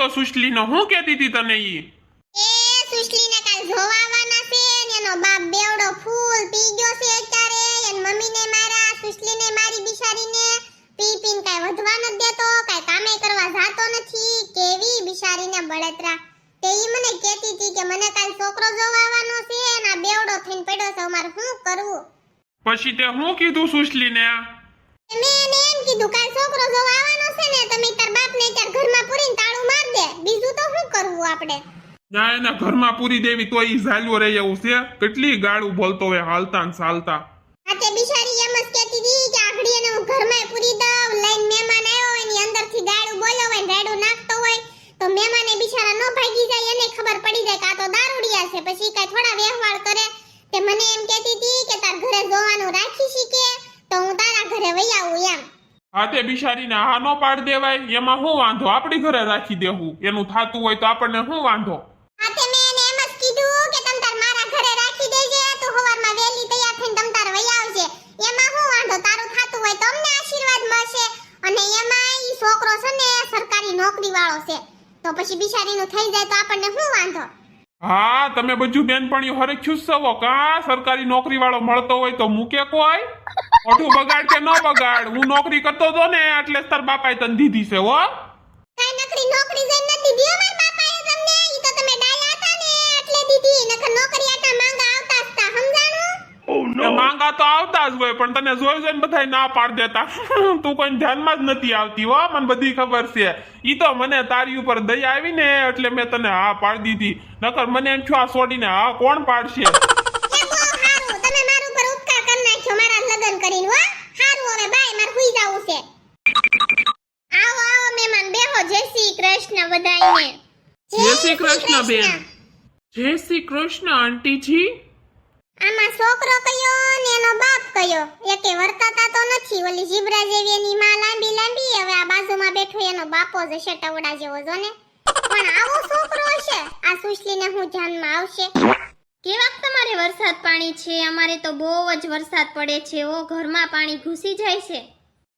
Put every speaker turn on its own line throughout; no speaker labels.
તો
સુશલીનો હું કહેતી હતી તને ઈ?
એ સુશલીને કાલ જોવા આવવાના છે ને એનો બાપ બેવડો ફૂલ પી ગયો છે અત્યારે. એન મમ્મીને મારા સુશલીને મારી બિચારીને પી પીન કાઈ વધવા ન દેતો કાઈ કામે કરવા જાતો નથી. કેવી બિચારીને બળતરા. તે ઈ મને કહેતી હતી કે મને કાલ છોકરો જોવા આવવાનો છે ને આ બેવડો થઈને પડ્યો છે અમાર શું કરવું?
પછી તે હું કીધું સુશલીને?
મેં એને એમ કીધું કાલ છોકરો જોવા આવવાનો છે ને તમે તાર બાપને અત્યારે ઘરમાં પૂરીને બીજું તો શું કરવું આપણે?
ના એના ઘરમાં પૂરી દેવી તો ઈ ઝાલ્યો રહે એવું છે. કેટલી ગાળું બોલતો હોય હાલતા ને ચાલતા.
આ તે બિચારી એમ જ કે આઘડી એને હું ઘરમાં પૂરી દઉં લઈને મહેમાન આવ્યો હોયની અંદરથી ગાળું બોલો હોય ને રાડું નાખતો હોય તો મહેમાને બિચારા ન ભાગી જાય એને ખબર પડી જાય કે આ તો દારૂડિયા છે પછી કાંઈ થોડા વ્યવહાર કરે તે મને એમ કહેતી હતી કે તાર ઘરે જોવાનું રાખી શીખે તો હું તારા ઘરે વઈ આવું એમ
હા તે બિચારીને હા નો પાડ દેવાય એમાં શું વાંધો? આપણી ઘરે રાખી દેવું. એનું થાતું હોય તો આપણને શું વાંધો?
આ તે મેં એને એમ જ કીધું કે તમ તાર મારા ઘરે રાખી દેજે તો હવારમાં વેલી તૈયાર થઈને તમ તાર વઈ આવજે. એમાં શું વાંધો? તારું થાતું હોય તો અમને આશીર્વાદ મળશે. અને એમાં ઈ છોકરો છે ને સરકારી નોકરી વાળો છે. તો પછી બિચારીનું થઈ જાય તો આપણને શું વાંધો?
હા તમે બધું બેનપણીઓ હરખ્યું સવો કા સરકારી નોકરી વાળો મળતો હોય તો મૂકે કોઈ? ઓઠું બગાડ કે ન બગાડ? હું નોકરી કરતો હતો ને એટલે તાર બાપાએ તને દીધી છે હો.
કાઈ નોકરી નોકરી જઈને ન દીધી માર બાપાએ તમને? ઈ તો તમે ડાયા હતા ને એટલે દીધી. નકર નોકરી આટા માંગા આવતા હતા સમજાણું?
ઓ નો. માંગા તો આવતા જ હોય પણ તને જોઈ જોઈને બધા ના પાડ દેતા. તું કોઈ ધ્યાનમાં જ નથી આવતી હો મને બધી ખબર છે. ઈ તો મને તારી ઉપર દયા આવી ને એટલે મેં તને હા પાડી દીધી. નકર મને એમ છું આ છોડીને હા કોણ પાડશે?
શ્રી કૃષ્ણ
બેન. જય શ્રી કૃષ્ણ આંટીજી.
આમાં છોકરો કયો ને એનો બાપ કયો? એકે વર્તાતા તો નથી. ઓલી જીબ્રા જેવી એની માં લાંબી લાંબી. હવે આ બાજુમાં બેઠો એનો બાપો જ હશે ટવડા જેવો જો ને પણ આવો છોકરો હશે આ સુશલીને હું ધ્યાનમાં આવશે.
કેવાક તમારે વરસાદ પાણી છે? અમારે તો બહુ જ વરસાદ પડે છે. ઓ ઘરમાં પાણી ઘૂસી જાય છે.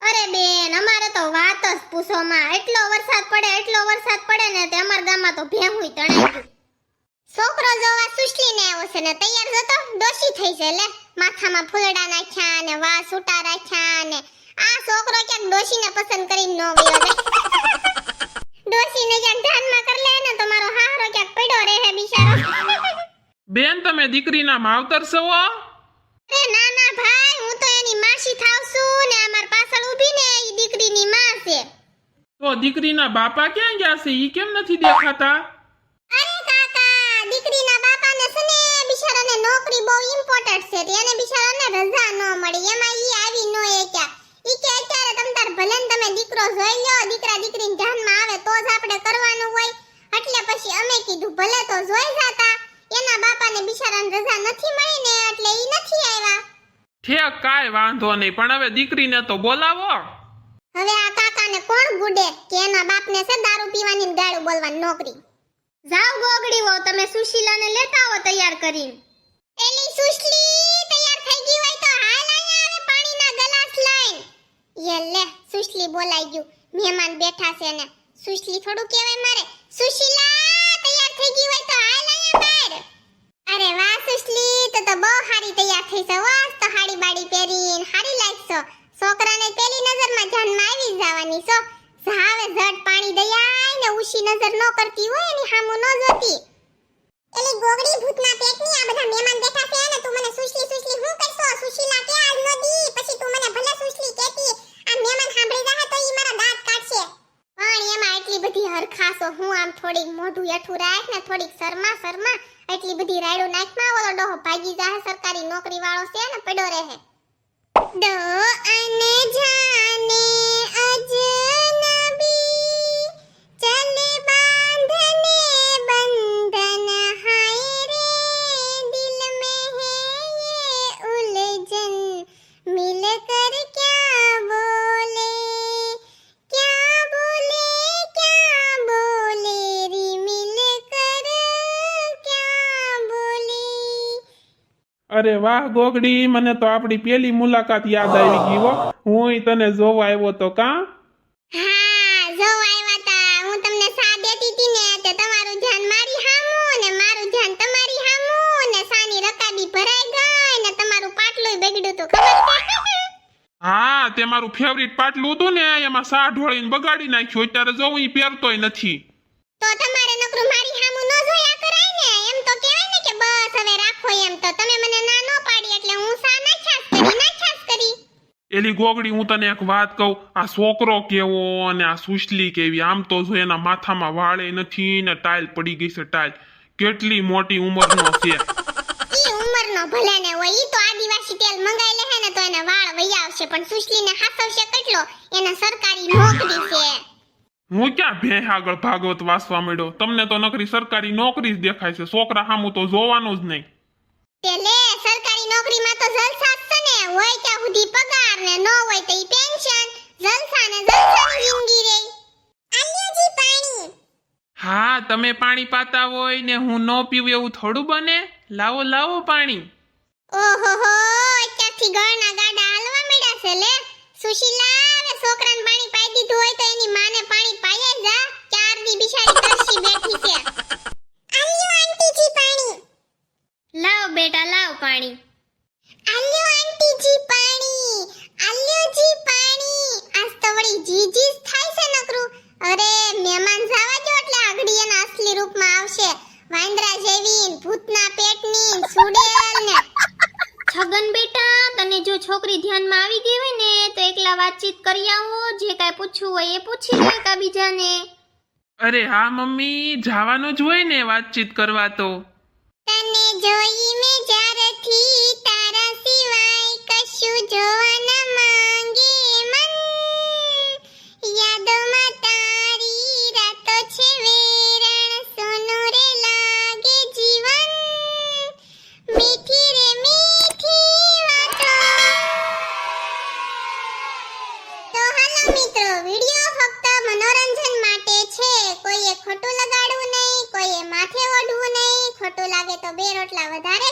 અરે બેન અમારે તો વાત જ પૂછો માં એટલો વરસાદ પડે એટલો વરસાદ પડે ને તે અમાર ગામમાં તો ભેહુંય તણાઈ ગયું. છોકરો જોવા સુશલીને આવ્યો છે ને તૈયાર જતો દોષી થઈ છે લે. માથામાં ફૂલડા નાખ્યા ને વા છૂટા રાખ્યા ને. આ છોકરો ક્યાંક ડોશીને પસંદ કરીને નો વયો જાય. ડોશીને ક્યાંક ધ્યાનમાં કર લે ને તો મારો હારો ક્યાંક પડ્યો રહે બિચારો.
બેન તમે દીકરીના માવતર છો?
અરે ના ના ભાઈ હું તો એની માસી થાવ છું ને અમાર પાછળ ઊભી ને ઈ દીકરીની માં છે
તો દીકરીના બાપા ક્યાં ગયા છે? ઈ કેમ નથી દેખાતા?
અરે કાકા દીકરીના બાપાને છે ને બિચારાને નોકરી બહુ ઇમ્પોર્ટન્ટ છે તે એને બિચારાને રજા ન મળી. એમાં ઈ આવી ન એક્યા ઈ કે અત્યારે તમ તાર ભલે તમે દીકરો જોઈ લ્યો દીકરા દીકરીને ધ્યાનમાં આવે તો જ આપણે કરવાનું હોય એટલે પછી અમે કીધું ભલે તો જોઈ જાતા એના બાપાને બિચારાને રજા નથી મળી ને એટલે ઈ નથી આવ્યા
ઠેક કાંઈ વાંધો નહીં. પણ હવે દીકરીને તો બોલાવો.
હવે આ કાકાને કોણ ગુડે કે એના બાપને છે દારૂ પીવાની ગાળું બોલવાની નોકરી?
જાવ ગોગડીઓ તમે સુશીલાને લેતા આવો તૈયાર કરીને.
એલી સુશલી, તૈયાર થઈ ગઈ હોય તો હાલ અહીંયા આવે પાણીના ગ્લાસ લઈને. યે સુશલી બોલાઈ ગયું. મહેમાન બેઠા છે ને સુશલી થોડું કહેવાય મારે. સુશીલા, તૈયાર થઈ ગઈ હોય તો હાલ અહીંયા બહાર અરે વાહ સુશલી તો તો બહુ હારી તૈયાર થઈ છે વાહ તો હાડી બાડી પહેરીને હારી લાગશો છોકરાને પેલી નજરમાં ધ્યાનમાં આવી જવાની છો જાવે ઝટ પાણી દયાય ને ઉશી નજર ન કરતી હોય એની સામું ન જોતી એલી ગોગડી ભૂતના પેટની આ બધા મહેમાન બેઠા છે ને તું મને સુશલી સુશલી હું કરશો સુશીલા આમ થોડીક મોઢું હેઠું રાખ ને થોડીક શરમા શરમા, એટલી બધી રાયડો નાખમાં ઓલો ડોહો ભાગી જાહે. સરકારી નોકરી વાળો છે ને, પડ્યો રહે. ડો અને જાને
અરે વાહ ગોગડી મને તો આપણી પેલી મુલાકાત યાદ આવી ગઈ હો. હું તને જોવા આવ્યો તો કા?
હા આવ્યા તા. હું તમને સા દેતી હતી ને તે તમારું ધ્યાન મારી હામું ને મારું ધ્યાન તમારી હામું ને સાની રકાબી ભરાઈ ગઈ ને તમારું પાટલું બગડ્યું તું ખબર છે?
હા તે મારું ફેવરિટ પાટલું હતું ને એમાં સા ઢોળીને બગાડી નાખ્યું. અત્યારે જોઉં ઈ પહેરતોય નથી.
તો તમારે નકરું મારી હામું કે હવે રાખો એમ તો. તમે મને ના નો પાડી એટલે હું સા ના છાસ કરી? ના છાસ કરી?
એલી ગોગડી હું તને એક વાત કહું. આ છોકરો કેવો અને આ સુશલી કેવી આમ તો જો એના માથામાં વાળે નથી ને ટાઈલ પડી ગઈ છે ટાઈલ. કેટલી મોટી ઉંમરનો છે.
ઈ ઉંમરનો ભલે ને હોય ઈ તો આદિવાસી તેલ મંગાઈ લે હે ને તો એના વાળ વહી આવશે. પણ સુશલીને હાસવશે કેટલો? એને સરકારી નોકરી છે.
હું ક્યાં ભેહ આગળ ભાગવત વાંચવા મળ્યો તમને તો નકરી સરકારી નોકરી જ દેખાય છે. છોકરા સામું તો જોવાનું જ નહીં.
તે લે સરકારી નોકરીમાં તો જલસા જ છે ને. હોય ત્યાં સુધી પગાર ને ન હોય તો ઈ પેન્શન. જલસા ને જલસાની જિંદગી રે. આલ્યાજી પાણી.
હા તમે પાણી પાતા હોય ને હું ન પીવું એવું થોડું બને? લાવો લાવો પાણી.
ઓહો હો અત્યારથી ગળના ગાડા હાલવા મળ્યા છે લે. સુશીલા છોકરાને પાણી પાઈ હોય તો એની માને પાણી પાયે જા ચાર દી બિચારી તરસી બેઠી છે. આલ્યો આંટીજી પાણી.
લાવ બેટા લાવ પાણી.
આલ્યો આંટીજી પાણી. આલ્યોજી પાણી. આજ તો વળી જી જી થાય છે નકરું. અરે મહેમાન જાવા જો એટલે એના અસલી રૂપમાં આવશે. વાંદરા જેવી ભૂતના પેટની સુડેલ ને.
છગન બેટા. જો છોકરી ધ્યાનમાં આવી ગઈ હોય ને તો એકલા વાતચીત કરી આવો. જે કાંઈ પૂછવું હોય એ પૂછી લે કા બીજાને
અરે હા મમ્મી જવાનું જ હોય ને વાતચીત કરવા તો.
તને જોઈ મે જ્યારથી તારા સિવાય કશું જોવા બે રોટલા વધારે